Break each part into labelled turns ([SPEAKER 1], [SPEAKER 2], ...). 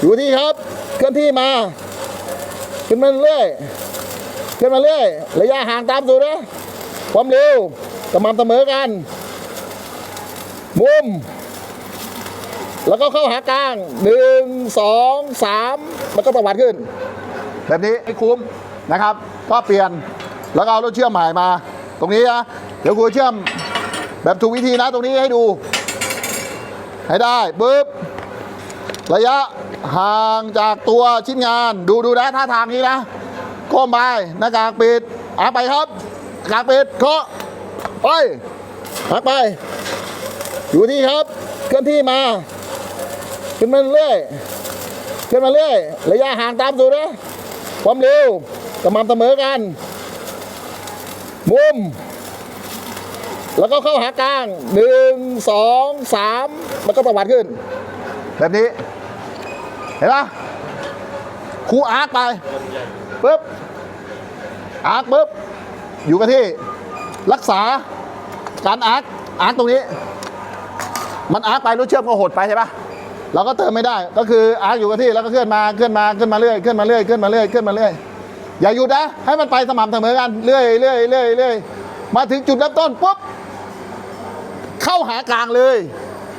[SPEAKER 1] อยู่ที่ครับ เคลื่อนที่มา ขึ้นมาเรื่อยขึ้นมาเรื่อย ระยะห่างตามสูตรนะความเร็วสม่ำเสมอกัน มุม แล้วก็เข้าหากลางหนึ่งสองสามมันก็ตวัดขึ้น แบบนี้ให้คุ้มนะครับ ก็เปลี่ยนแล้วก็เอารถเชื่อมใหม่มา ตรงนี้นะเดี๋ยวครูเชื่อมแบบถูกวิธีนะตรงนี้ให้ดู ให้ได้ปึ๊บ ระยะห่างจากตัวชิ้นงาน ดูดูนะท่าทางนี้นะก้มไปหน้ากากปิดอาไปครับกากปิดเคาะไปพักไป อยู่ที่ครับเคลื่อนที่มาขึ้นมาเรื่อยขึ้นมาเรื่อยระยะห่างตามสูนะความเร็วสม่ำเสมอกันมุม แล้วก็เข้าหากลางหนึ่งสองสามมันก็ตวัดขึ้น แบบนี้ เห็นปะครูอาร์คไปปึ๊บอาร์คปึ๊บอยู่กับที่รักษาการอาร์คอาร์คตรงนี้ มันอาร์คไปรถเชื่อมก็หดไปใช่ปะเราก็เติมไม่ได้ก็คืออาร์คอยู่กับที่แล้วก็เคลื่อนมาเคลื่อนมาเคลื่อนมาเรื่อยเคลื่อนมาเรื่อยเคลื่อนมาเรื่อยเคลื่อนมาเรื่อยอย่าหยุดนะให้มันไปสม่ำเสมอกันเรื่อยเรื่อยเรื่อยเรื่อยมาถึงจุดเริ่มต้นปุ๊บเข้าหากลางเลย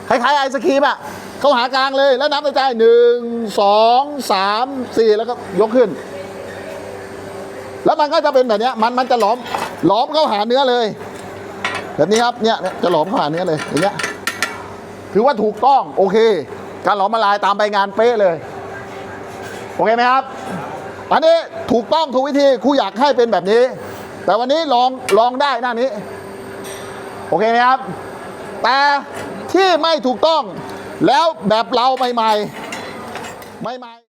[SPEAKER 1] คล้ายๆไอศครีมอะเข้าหากลางเลยแล้วนับในใจหนึ่งสองสามสี่แล้วก็ยกขึ้น แล้วมันก็จะเป็นแบบนี้มันมันจะหลอมหลอมเข้าหาเนื้อเลย แบบนี้ครับเนี่ยจะหลอมเข้าหาเนื้อเลยอย่างเงี้ยถือว่าถูกต้องโอเค การหลอมละลายตามใบงานเป๊ะเลยโอเคไหมครับ อันนี้ถูกต้องถูกวิธีครูอยากให้เป็นแบบนี้ แต่วันนี้ลองลองได้หน้านี้ โอเคไหมครับ แต่ ที่ไม่ถูกต้อง แล้วแบบเราใหม่ๆใหม่ๆ